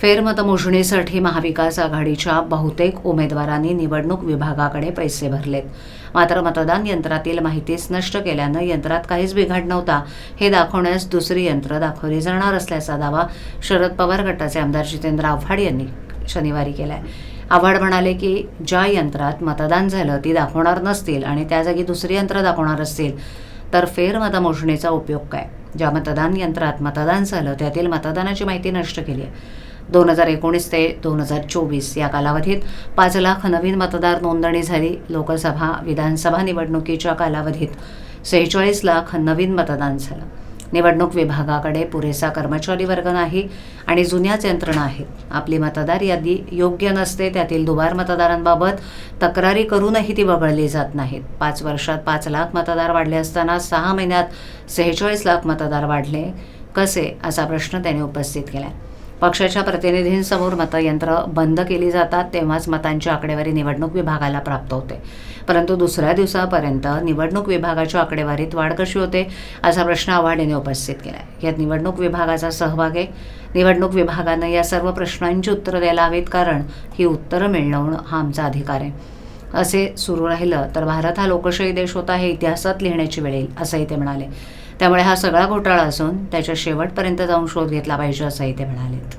फेरमतमोजणीसाठी महाविकास आघाडीच्या बहुतेक उमेदवारांनी निवडणूक विभागाकडे पैसे भरलेत. मात्र मतदान यंत्रातील माहितीच नष्ट केल्यानं यंत्रात काहीच बिघाड नव्हता. हे दाखवण्यास दुसरी यंत्र दाखवली जाणार असल्याचा दावा शरद पवार गटाचे आमदार जितेंद्र आव्हाड यांनी शनिवारी केलाय. आव्हाड म्हणाले की ज्या यंत्रात मतदान झालं ती दाखवणार नसतील आणि त्या जागी दुसरी यंत्र दाखवणार असतील तर फेरमतमोजणीचा उपयोग काय? ज्या मतदान यंत्रात मतदान झालं त्यातील मतदानाची माहिती नष्ट केली आहे. दोन हजार एकोणीस ते दोन हजार चोवीस या कालावधीत पाच लाख नवीन मतदार नोंदणी झाली. लोकसभा विधानसभा निवडणुकीच्या कालावधीत सेहेचाळीस लाख नवीन मतदान झालं. निवडणूक विभागाकडे पुरेसा कर्मचारी वर्ग नाही आणि जुन्याच यंत्रणा आहेत. आपली मतदार यादी योग्य नसते त्यातील दुबार मतदारांबाबत तक्रारी करूनही ती वगळली जात नाहीत. पाच वर्षात पाच लाख मतदार वाढले असताना सहा महिन्यात सेहेचाळीस लाख मतदार वाढले. कसे? असा प्रश्न त्याने उपस्थित केला. पक्षाच्या प्रतिनिधींसमोर मतयंत्र बंद केली जातात तेव्हाच मतांची आकडेवारी निवडणूक विभागाला प्राप्त होते. परंतु दुसऱ्या दिवसापर्यंत निवडणूक विभागाच्या आकडेवारीत वाढ कशी होते असा प्रश्न आव्हाडेने उपस्थित केला आहे यात निवडणूक विभागाचा सहभाग आहे. निवडणूक विभागानं या सर्व प्रश्नांची उत्तरं द्यायला हवीत कारण ही उत्तरं मिळवणं हा आमचा अधिकार आहे. असे सुरू राहिलं तर भारत हा लोकशाही देश होता हे इतिहासात लिहिण्याची वेळ येईल असंही ते म्हणाले. त्यामुळे हा सगळा घोटाळा असून त्याच्या शेवटपर्यंत जाऊन शोध घेतला पाहिजे असंही ते म्हणालेत.